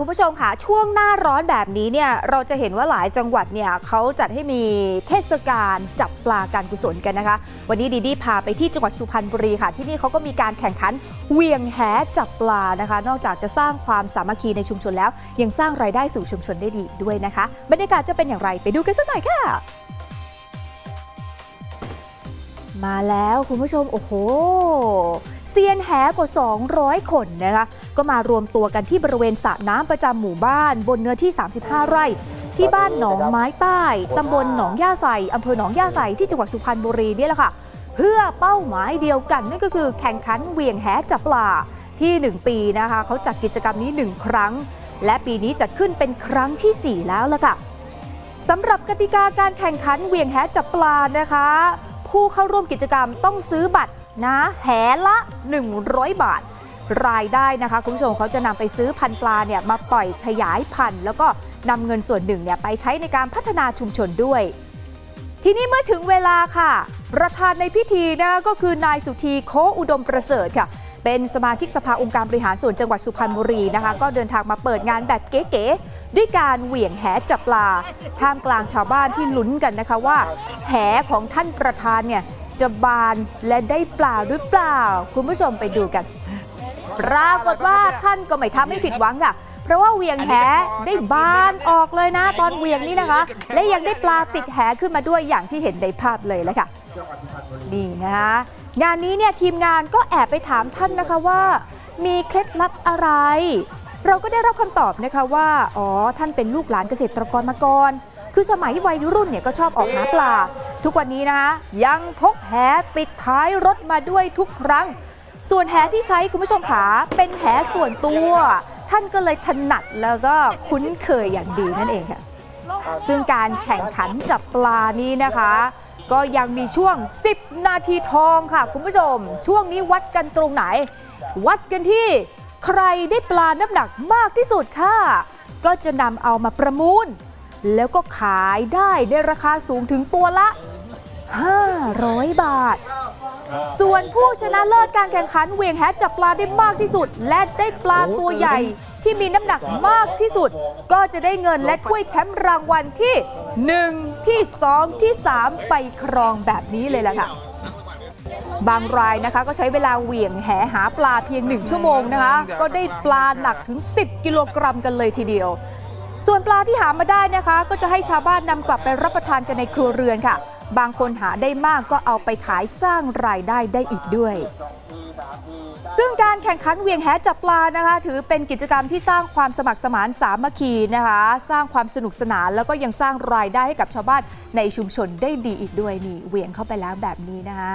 คุณผู้ชมค่ะช่วงหน้าร้อนแบบนี้เนี่ยเราจะเห็นว่าหลายจังหวัดเนี่ยเขาจัดให้มีเทศกาลจับปลาการกุศลกันนะคะ วันนี้ดีดีพาไปที่จังหวัดสุพรรณบุรีค่ะ ที่นี่เขาก็มีการแข่งขันเวียงแหจับปลานะคะ นอกจากจะสร้างความสามัคคีในชุมชนแล้ว ยังสร้างรายได้สู่ชุมชนได้ดีด้วยนะคะ บรรยากาศจะเป็นอย่างไรไปดูกันสักหน่อยค่ะ มาแล้วคุณผู้ชมโอ้โห ซียนแหกว่า 200 คนนะคะก็มารวมตัวกันที่บริเวณสระน้ำประจำหมู่บ้านบนเนื้อที่ 35 ไร่ ที่บ้านหนองไม้ใต้ตำบลหนองย่าใสอำเภอหนองย่าใสที่จังหวัดสุพรรณบุรีนี่แหละค่ะ เพื่อเป้าหมายเดียวกันนั่นก็คือแข่งขันเวียงแหจับปลาที่ 1 ปีนะคะเขาจัดกิจกรรมนี้ 1 ครั้ง และปีนี้จัดขึ้นเป็นครั้งทีสี่4 แล้วละค่ะสำหรับกติกาการแข่งขันเวียงแหจับปลานะคะ ผู้เข้าร่วมกิจกรรมต้องซื้อบัตรนะแหละ 100 บาท รายได้นะคะคุณผู้ชมเขาจะนำไปซื้อพันธุ์ปลาเนี่ยมาปล่อยขยายพันธุ์ แล้วก็นำเงินส่วนหนึ่งเนี่ยไปใช้ในการพัฒนาชุมชนด้วย ทีนี้เมื่อถึงเวลาค่ะ ประธานในพิธีนะก็คือนายสุธีโคอุดมประเสริฐค่ะ เป็นสมาชิกสภาองค์การบริหารส่วนจังหวัดสุพรรณบุรีนะคะ ก็เดินทางมาเปิดงานแบบเก๋ๆด้วยการเหวี่ยงแหจับปลา ท่ามกลางชาวบ้านที่ลุ้นกันนะคะว่า แหของท่านประธานเนี่ยจะบานและได้ปลาหรือเปล่า คุณผู้ชมไปดูกัน ปรากฏว่าท่านก็ไม่ทำให้ผิดหวังค่ะ เพราะว่าเหวียงแหได้บานออกเลยนะ ตอนเหวียงนี่นะคะ และยังได้ปลาติดแหขึ้นมาด้วยอย่างที่เห็นในภาพเลยแหละค่ะ นี่นะคะงานนี้เนี่ยทีมงานก็แอบไปถามท่านนะคะว่า มีเคล็ดลับอะไร เราก็ได้รับคำตอบนะคะว่า อ๋อ ท่านเป็นลูกหลานเกษตรกรมาก่อน คือสมัยวัยรุ่นเนี่ยก็ชอบออกหาปลา ทุกวันนี้นะคะยังพกแหติดท้ายรถมาด้วยทุกครั้ง ส่วนแหที่ใช้คุณผู้ชมขาเป็นแหส่วนตัว ท่านก็เลยถนัดแล้วก็คุ้นเคยอย่างดีนั่นเองค่ะซึ่งการแข่งขันจับปลานี้นะคะ ก็ยังมีช่วง 10 นาทีทองค่ะ คุณผู้ชม ช่วงนี้วัดกันตรงไหน วัดกันที่ใครได้ปลาน้ำหนักมากที่สุดค่ะ ก็จะนำเอามาประมูล แล้วก็ขายได้ในราคาสูงถึงตัวละ 500 บาท ส่วนผู้ชนะเลิศการแข่งขันเวียงแหจับปลาได้มากที่สุด และได้ปลาตัวใหญ่ ที่มีน้ำหนักมากที่สุด ก็จะได้เงินและถ้วยแชมป์รางวัลที่ 1 ที่ 2 ที่ 3 ไปครองแบบนี้เลยล่ะค่ะ บางรายนะคะก็ใช้เวลาเหวี่ยงแหหาปลาเพียง 1 ชั่วโมงนะคะ ก็ได้ปลาหนักถึง 10 กิโลกรัมกันเลยทีเดียว ส่วนปลาที่หามาได้นะคะ ก็จะให้ชาวบ้านนำกลับไปรับประทานกันในครัวเรือนค่ะ บางคนหาได้มากก็เอาไปขายสร้างรายได้ได้อีกด้วย ซึ่งการแข่งขันเวียงแหจับปลานะคะ ถือเป็นกิจกรรมที่สร้างความสมัครสมานสามัคคีนะคะ สร้างความสนุกสนานแล้วก็ยังสร้างรายได้ให้กับชาวบ้านในชุมชนได้ดีอีกด้วยนี่เวียงเข้าไปแล้วแบบนี้นะคะ